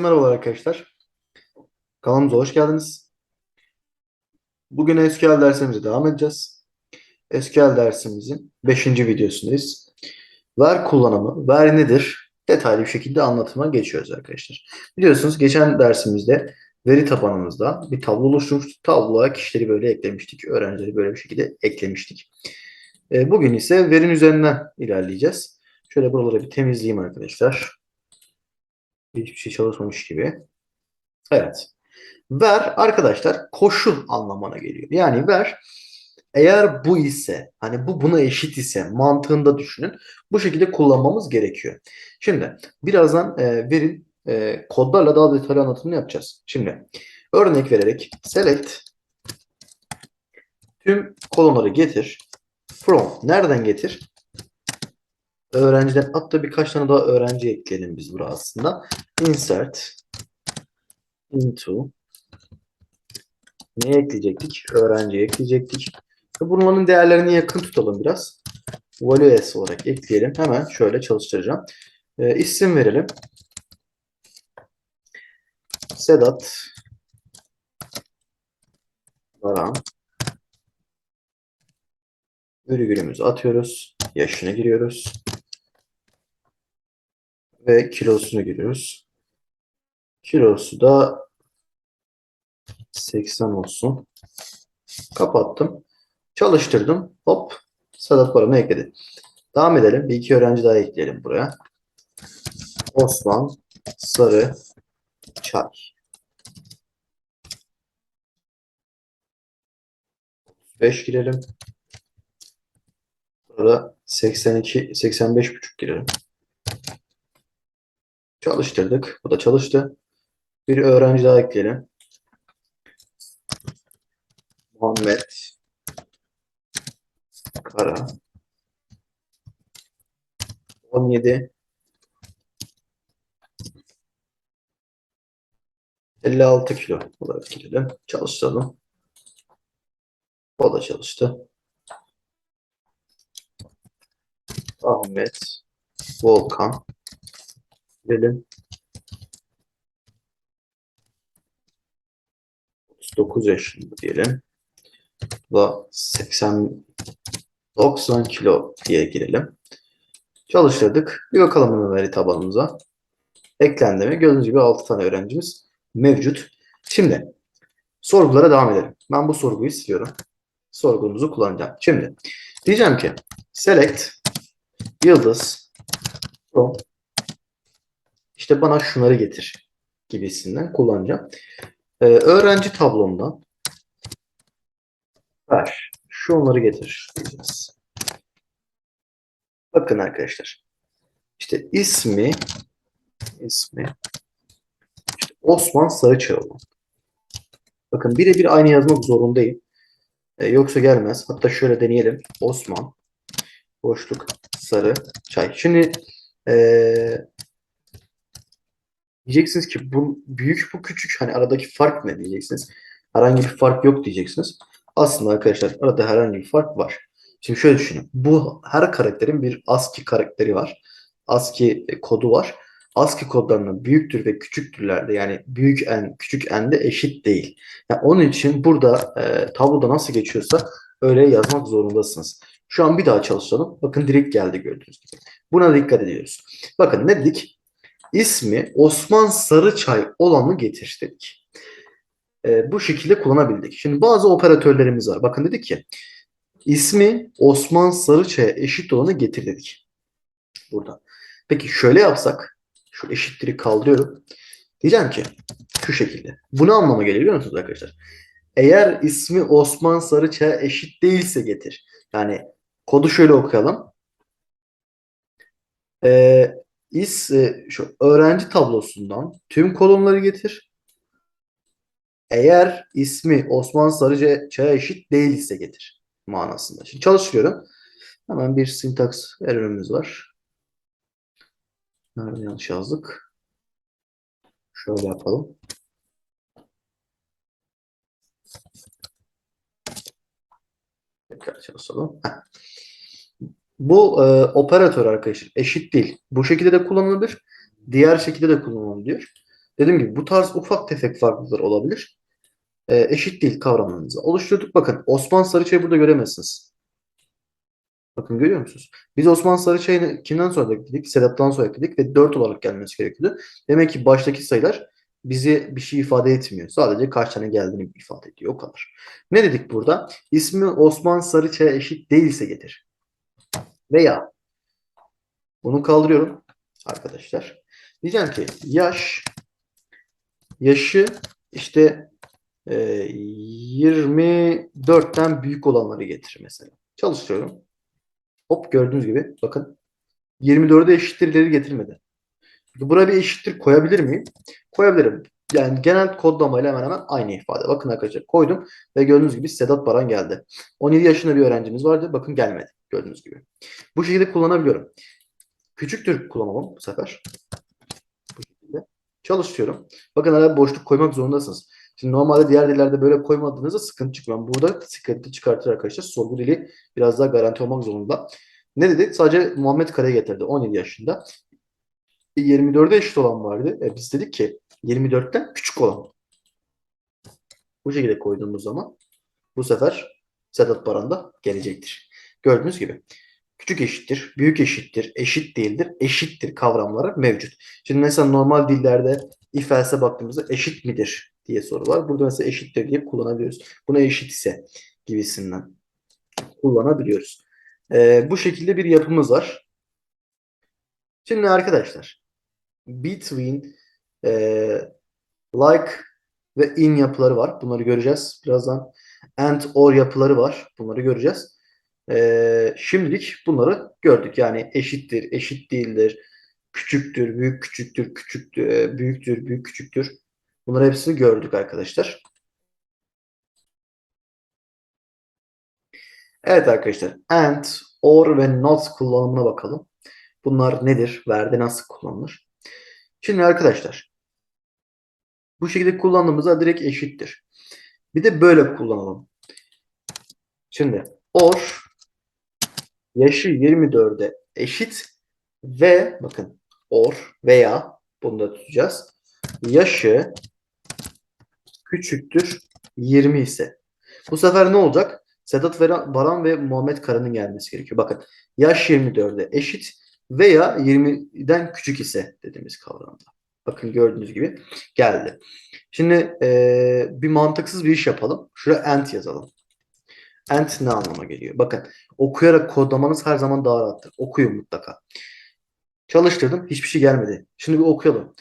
Herkese merhabalar arkadaşlar. Kanalımıza hoş geldiniz. Bugün SQL dersimize devam edeceğiz. SQL dersimizin 5. videosundayız. Ver kullanımı, ver nedir? Detaylı bir şekilde anlatıma geçiyoruz arkadaşlar. Biliyorsunuz geçen dersimizde veri tabanımızda bir tablo oluşturmuştuk. Tabloya kişileri böyle eklemiştik. Öğrencileri böyle bir şekilde eklemiştik. E, Bugün ise verin üzerinden ilerleyeceğiz. Şöyle buraları bir temizleyeyim arkadaşlar. Hiçbir şey çalışmamış gibi. Evet. Ver arkadaşlar koşul anlamına geliyor. Yani ver eğer bu ise hani bu buna eşit ise mantığında düşünün. Bu şekilde kullanmamız gerekiyor. Şimdi birazdan e, verin e, kodlarla daha detaylı anlatımını yapacağız. Şimdi örnek vererek select tüm kolonları getir from nereden getir? Öğrenciden hatta birkaç tane daha öğrenci ekleyelim biz buraya aslında. Insert into neye ekleyecektik? Öğrenciye ekleyecektik. Ve Bunların değerlerini yakın tutalım biraz. Value s olarak ekleyelim. Hemen şöyle çalıştıracağım. Ee, isim verelim. Sedat Baran virgülümüzü atıyoruz. Yaşını giriyoruz. Ve kilosunu giriyoruz. Kilosu da 80 olsun. Kapattım. Çalıştırdım. Hop. Sedat Baran'ı ekledi. Devam edelim. Bir iki öğrenci daha ekleyelim buraya. Osman Sarı Çay. Beş girelim. Burada 82, 85 buçuk girelim. Çalıştırdık. Bu da çalıştı. Bir öğrenci daha ekleyelim. Muhammed Kara 17 56 kilo olarak girelim. Çalıştıralım. O da çalıştı. Ahmet Volkan girelim. 39 yaşında diyelim. Ve 80 90 kilo diye girelim. Çalıştırdık. Bir bakalım veri tabanımıza. Eklendi mi? Gördüğünüz gibi 6 tane öğrencimiz mevcut. Şimdi sorgulara devam edelim. Ben bu sorguyu siliyorum. Sorgumuzu kullanacağım. Şimdi diyeceğim ki select yıldız from işte bana şunları getir gibisinden kullanacağım. Ee, öğrenci tablomdan ver. Şunları getir diyeceğiz. Bakın arkadaşlar. İşte ismi ismi işte Osman Sarıçaoğlu. Bakın birebir aynı yazmak zorundayım. Ee, yoksa gelmez. Hatta şöyle deneyelim. Osman boşluk sarı çay. Şimdi ee, Diyeceksiniz ki bu büyük bu küçük hani aradaki fark ne diyeceksiniz. Herhangi bir fark yok diyeceksiniz. Aslında arkadaşlar arada herhangi bir fark var. Şimdi şöyle düşünün. Bu her karakterin bir ASCII karakteri var. ASCII kodu var. ASCII kodlarının büyüktür ve küçüktürlerde yani büyük en küçük en de eşit değil. Yani onun için burada e, tabloda nasıl geçiyorsa öyle yazmak zorundasınız. Şu an bir daha çalışalım. Bakın direkt geldi gördüğünüz gibi. Buna dikkat ediyoruz. Bakın ne dedik? İsmi Osman Sarıçay olanı getir dedik. E, bu şekilde kullanabildik. Şimdi bazı operatörlerimiz var. Bakın dedik ki ismi Osman Sarıçay'a eşit olanı getir dedik. Burada. Peki şöyle yapsak şu eşitleri kaldırıyorum. Diyeceğim ki şu şekilde. Bu ne anlama geliyor biliyor musunuz arkadaşlar? Eğer ismi Osman Sarıçay'a eşit değilse getir. Yani kodu şöyle okuyalım. Ee, is e, şu öğrenci tablosundan tüm kolonları getir. Eğer ismi Osman Sarıçay'a eşit değilse getir manasında. Şimdi çalıştırıyorum. Hemen bir sintaks error'ımız var. Nerede yanlış yazdık? Şöyle yapalım. Tekrar çalışalım. Heh. Bu e, operatör arkadaşlar eşit değil. Bu şekilde de kullanılabilir. Diğer şekilde de kullanılabiliyor. Dediğim gibi bu tarz ufak tefek farklılıklar olabilir. E, eşit değil kavramlarınızı oluşturduk. Bakın Osman Sarıçay'ı burada göremezsiniz. Bakın görüyor musunuz? Biz Osman Sarıçay'ı kimden sonra ekledik? Sedat'tan sonra ekledik ve 4 olarak gelmesi gerekiyordu. Demek ki baştaki sayılar bizi bir şey ifade etmiyor. Sadece kaç tane geldiğini ifade ediyor. O kadar. Ne dedik burada? İsmi Osman Sarıçay'a eşit değilse getir. Veya bunu kaldırıyorum arkadaşlar. Diyeceğim ki yaş yaşı işte e, 24'ten büyük olanları getir mesela. Çalıştırıyorum. Hop gördüğünüz gibi bakın 24'e eşittirleri getirmedi. Buraya bir eşittir koyabilir miyim? Koyabilirim. Yani genel kodlamayla hemen hemen aynı ifade. Bakın arkadaşlar koydum ve gördüğünüz gibi Sedat Baran geldi. 17 yaşında bir öğrencimiz vardı. Bakın gelmedi. Gördüğünüz gibi. Bu şekilde kullanabiliyorum. Küçüktür kullanalım bu sefer. Bu şekilde. Çalıştırıyorum. Bakın araya boşluk koymak zorundasınız. Şimdi normalde diğer dillerde böyle koymadığınızda sıkıntı çıkmıyor. Burada sıkıntı çıkartır arkadaşlar. Sol dili biraz daha garanti olmak zorunda. Ne dedi? Sadece Muhammed Kare'ye getirdi 17 yaşında. 24'e eşit olan vardı. E biz dedik ki 24'ten küçük olan. Bu şekilde koyduğumuz zaman bu sefer Sedat Baran da gelecektir. Gördüğünüz gibi küçük eşittir, büyük eşittir, eşit değildir, eşittir kavramları mevcut. Şimdi mesela normal dillerde ifelse baktığımızda eşit midir diye soru var. Burada mesela eşittir diye kullanabiliyoruz. Buna eşit ise gibisinden kullanabiliyoruz. Ee, bu şekilde bir yapımız var. Şimdi arkadaşlar between e, like ve in yapıları var. Bunları göreceğiz. Birazdan and or yapıları var. Bunları göreceğiz. E, şimdilik bunları gördük. Yani eşittir, eşit değildir, küçüktür, büyük küçüktür, küçüktür, e, büyüktür, büyük küçüktür. Bunları hepsini gördük arkadaşlar. Evet arkadaşlar. And, or ve not kullanımına bakalım. Bunlar nedir? Ver'de nasıl kullanılır? Şimdi arkadaşlar bu şekilde kullandığımızda direkt eşittir. Bir de böyle kullanalım. Şimdi or yaşı 24'e eşit ve bakın or veya bunu da tutacağız. Yaşı küçüktür 20 ise. Bu sefer ne olacak? Sedat Baran ve Muhammed Kara'nın gelmesi gerekiyor. Bakın yaş 24'e eşit veya 20'den küçük ise dediğimiz kavramda. Bakın gördüğünüz gibi geldi. Şimdi e, bir mantıksız bir iş yapalım. Şuraya ant yazalım. Ant ne anlama geliyor? Bakın okuyarak kodlamanız her zaman daha rahattır. Okuyun mutlaka. Çalıştırdım. Hiçbir şey gelmedi. Şimdi bir okuyalım.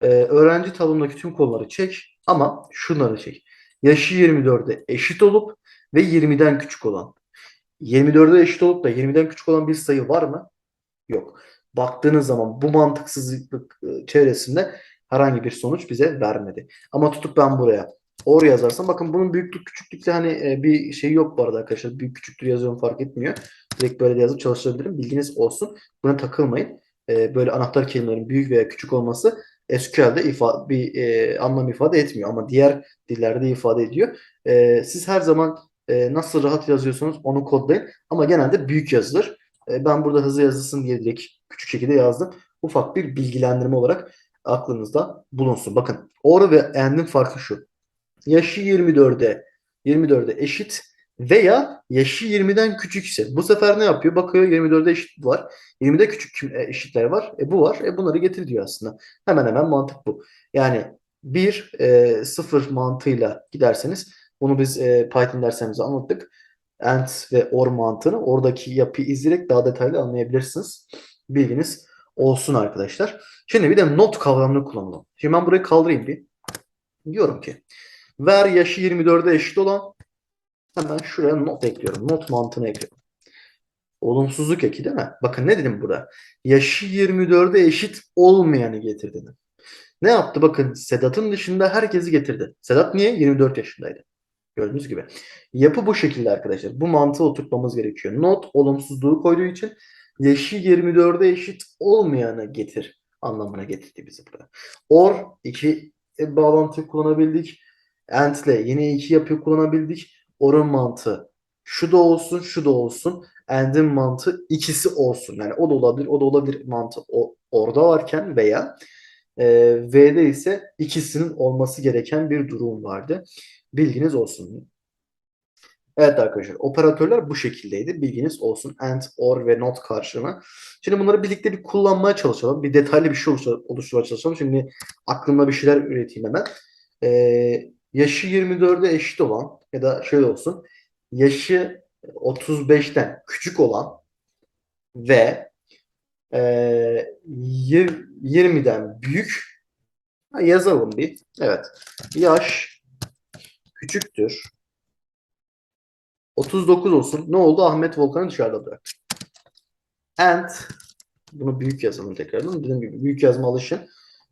Ee, öğrenci tablomdaki tüm konuları çek ama şunları çek. Yaşı 24'e eşit olup ve 20'den küçük olan. 24'e eşit olup da 20'den küçük olan bir sayı var mı? Yok. Baktığınız zaman bu mantıksızlık e, çevresinde herhangi bir sonuç bize vermedi. Ama tutup ben buraya or yazarsam bakın bunun büyüklük küçüklükte hani e, bir şey yok bu arada arkadaşlar. Büyük küçüktür yazıyorum fark etmiyor. Direkt böyle de yazıp çalıştırabilirim. Bilginiz olsun. Buna takılmayın. E, böyle anahtar kelimelerin büyük veya küçük olması SQL'de ifade, bir e, anlam ifade etmiyor ama diğer dillerde ifade ediyor. E, siz her zaman e, nasıl rahat yazıyorsunuz onu kodlayın ama genelde büyük yazılır. E, ben burada hızlı yazılsın diye direkt küçük şekilde yazdım. Ufak bir bilgilendirme olarak aklınızda bulunsun. Bakın or ve and'in farkı şu. Yaşı 24'e 24'e eşit veya yaşı 20'den küçükse bu sefer ne yapıyor? Bakıyor 24'de eşit var. 20'de küçük eşitler var. E bu var. E bunları getir diyor aslında. Hemen hemen mantık bu. Yani 1 e, 0 mantığıyla giderseniz bunu biz e, Python derslerimizde anlattık. AND ve OR mantığını oradaki yapıyı izleyerek daha detaylı anlayabilirsiniz. Bilginiz olsun arkadaşlar. Şimdi bir de not kavramını kullanalım. Şimdi ben burayı kaldırayım bir. Diyorum ki ver yaşı 24'e eşit olan hemen şuraya not ekliyorum. Not mantığını ekliyorum. Olumsuzluk eki değil mi? Bakın ne dedim burada? Yaşı 24'e eşit olmayanı getir. Ne yaptı? Bakın Sedat'ın dışında herkesi getirdi. Sedat niye? 24 yaşındaydı. Gördüğünüz gibi. Yapı bu şekilde arkadaşlar. Bu mantığı oturtmamız gerekiyor. Not olumsuzluğu koyduğu için yaşı 24'e eşit olmayanı getir anlamına getirdi bizi buraya. Or iki e, bağlantı kullanabildik. And ile yine iki yapıyı kullanabildik. Or'un mantığı şu da olsun, şu da olsun. And'in mantığı ikisi olsun. Yani o da olabilir, o da olabilir mantığı o, orada varken veya E, V'de ise ikisinin olması gereken bir durum vardı. Bilginiz olsun. Evet arkadaşlar operatörler bu şekildeydi. Bilginiz olsun. And, or ve not karşılığına. Şimdi bunları birlikte bir kullanmaya çalışalım. Bir detaylı bir şey oluştur- oluşturmaya çalışalım. Şimdi aklımda bir şeyler üreteyim hemen. Ee, yaşı 24'e eşit olan ya da şöyle olsun. Yaşı 35'ten küçük olan ve e, yir- 20'den büyük yazalım bir. Evet. Yaş küçüktür 39 olsun. Ne oldu? Ahmet Volkan'ı dışarıda bıraktı. And bunu büyük yazalım tekrardan. Dediğim gibi büyük yazma alışın.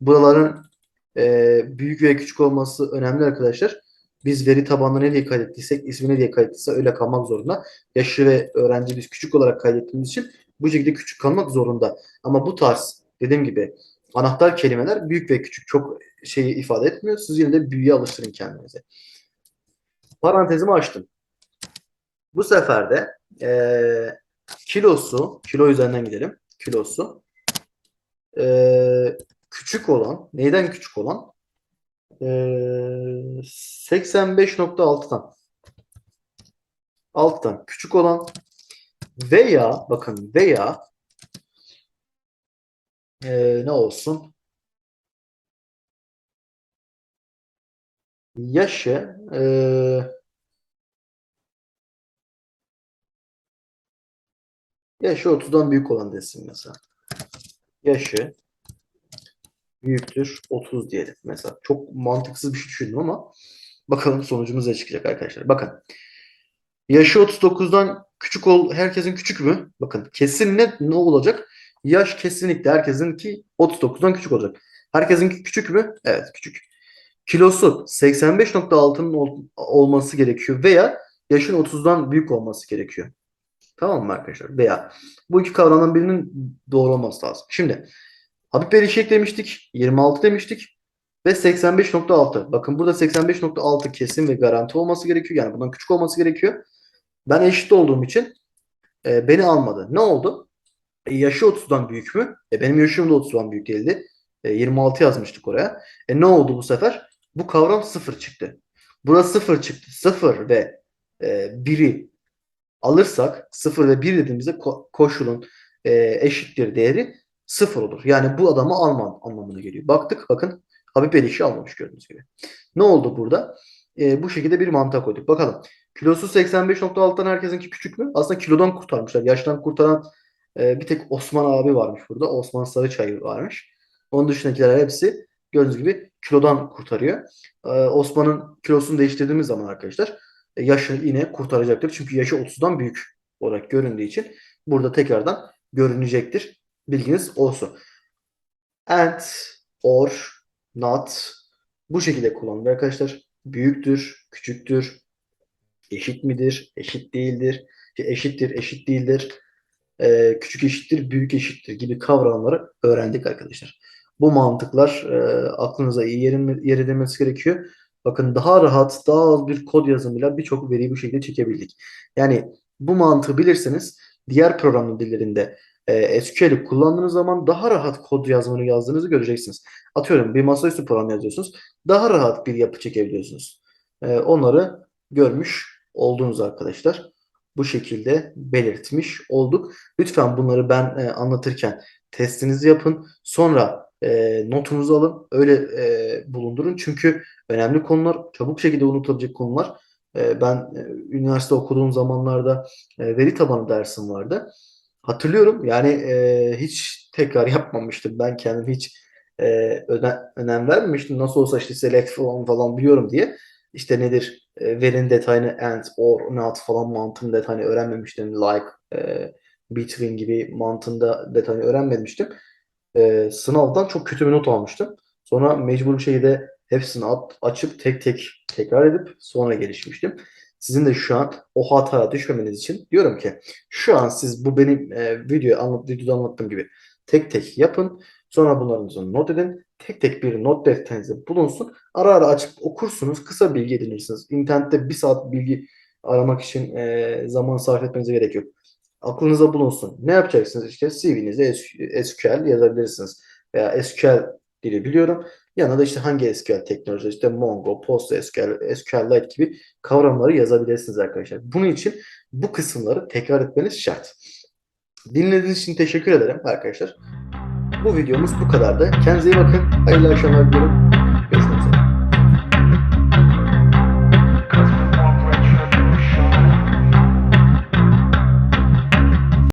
Buraların e, büyük ve küçük olması önemli arkadaşlar. Biz veri tabanına ne diye kaydettiysek, ismi ne diye kaydettiyse öyle kalmak zorunda. Yaşı ve öğrenci biz küçük olarak kaydettiğimiz için bu şekilde küçük kalmak zorunda. Ama bu tarz dediğim gibi anahtar kelimeler büyük ve küçük çok şeyi ifade etmiyor. Siz yine de büyüye alıştırın kendinize. Parantezimi açtım. Bu sefer de eee, kilosu, kilo üzerinden gidelim. Kilosu eee, küçük olan, neyden küçük olan? Eee 85.6'dan. Alttan küçük olan veya bakın veya eee, ne olsun? Yaşı eee Yaşı 30'dan büyük olan desin mesela. Yaşı büyüktür 30 diyelim mesela. Çok mantıksız bir şey düşündüm ama bakalım sonucumuz ne çıkacak arkadaşlar. Bakın. Yaşı 39'dan küçük ol herkesin küçük mü? Bakın kesin ne, ne olacak? Yaş kesinlikle herkesinki 39'dan küçük olacak. Herkesinki küçük mü? Evet küçük. Kilosu 85.6'nın ol- olması gerekiyor veya yaşın 30'dan büyük olması gerekiyor. Tamam mı arkadaşlar? Veya bu iki kavramdan birinin doğru olması lazım. Şimdi Habib Berişek demiştik. 26 demiştik. Ve 85.6. Bakın burada 85.6 kesin ve garanti olması gerekiyor. Yani bundan küçük olması gerekiyor. Ben eşit olduğum için e, beni almadı. Ne oldu? E, yaşı 30'dan büyük mü? E, benim yaşım da 30'dan büyük değildi. E, 26 yazmıştık oraya. E, ne oldu bu sefer? Bu kavram 0 çıktı. Burası 0 çıktı. 0 ve e, 1'i alırsak 0 ve 1 dediğimizde ko- koşulun e, eşittir değeri 0 olur. Yani bu adamı alman anlamına geliyor. Baktık bakın Habib Eliş'i almamış gördüğünüz gibi. Ne oldu burada? E, bu şekilde bir mantığa koyduk. Bakalım. Kilosu 85.6'dan herkesinki küçük mü? Aslında kilodan kurtarmışlar. Yaştan kurtaran e, bir tek Osman abi varmış burada. Osman Sarıçay varmış. Onun dışındakiler hepsi gördüğünüz gibi kilodan kurtarıyor. E, Osman'ın kilosunu değiştirdiğimiz zaman arkadaşlar e, yaşı yine kurtaracaktır. Çünkü yaşı 30'dan büyük olarak göründüğü için burada tekrardan görünecektir. Bilginiz olsun. And, or, not bu şekilde kullanılır arkadaşlar. Büyüktür, küçüktür, eşit midir, eşit değildir, eşittir, eşit değildir, e, küçük eşittir, büyük eşittir gibi kavramları öğrendik arkadaşlar. Bu mantıklar e, aklınıza iyi yerin, yer edilmesi gerekiyor. Bakın daha rahat, daha az bir kod yazımıyla birçok veriyi bu şekilde çekebildik. Yani bu mantığı bilirseniz diğer programlı dillerinde e, SQL'i kullandığınız zaman daha rahat kod yazmanı yazdığınızı göreceksiniz. Atıyorum bir masaüstü program yazıyorsunuz. Daha rahat bir yapı çekebiliyorsunuz. E, onları görmüş oldunuz arkadaşlar. Bu şekilde belirtmiş olduk. Lütfen bunları ben e, anlatırken testinizi yapın. Sonra e, notunuzu alın. Öyle e, bulundurun. Çünkü önemli konular, çabuk şekilde unutabilecek konular. E, ben e, üniversite okuduğum zamanlarda e, veri tabanı dersim vardı. Hatırlıyorum yani e, hiç tekrar yapmamıştım. Ben kendim hiç e, öne, önem vermemiştim. Nasıl olsa işte select falan falan biliyorum diye. İşte nedir e, verinin detayını and, or, not falan mantığını detayını öğrenmemiştim. Like, e, between gibi mantığında detayını öğrenmemiştim. E, sınavdan çok kötü bir not almıştım. Sonra mecbur şekilde hepsini at, açıp tek tek tekrar edip sonra gelişmiştim. Sizin de şu an o hataya düşmemeniz için diyorum ki şu an siz bu benim e, video anlat, videoda anlattığım gibi tek tek yapın. Sonra bunlarınızı not edin. Tek tek bir not defterinize bulunsun. Ara ara açıp okursunuz. Kısa bilgi edinirsiniz. İnternette bir saat bilgi aramak için e, zaman sarf etmenize gerek yok. Aklınıza bulunsun. Ne yapacaksınız? İşte CV'nize SQL yazabilirsiniz. Veya SQL dili biliyorum. Yanına da işte hangi SQL teknolojisi işte Mongo, PostgreSQL, SQLite gibi kavramları yazabilirsiniz arkadaşlar. Bunun için bu kısımları tekrar etmeniz şart. Dinlediğiniz için teşekkür ederim arkadaşlar. Bu videomuz bu kadardı. Kendinize iyi bakın. Hayırlı akşamlar diliyorum.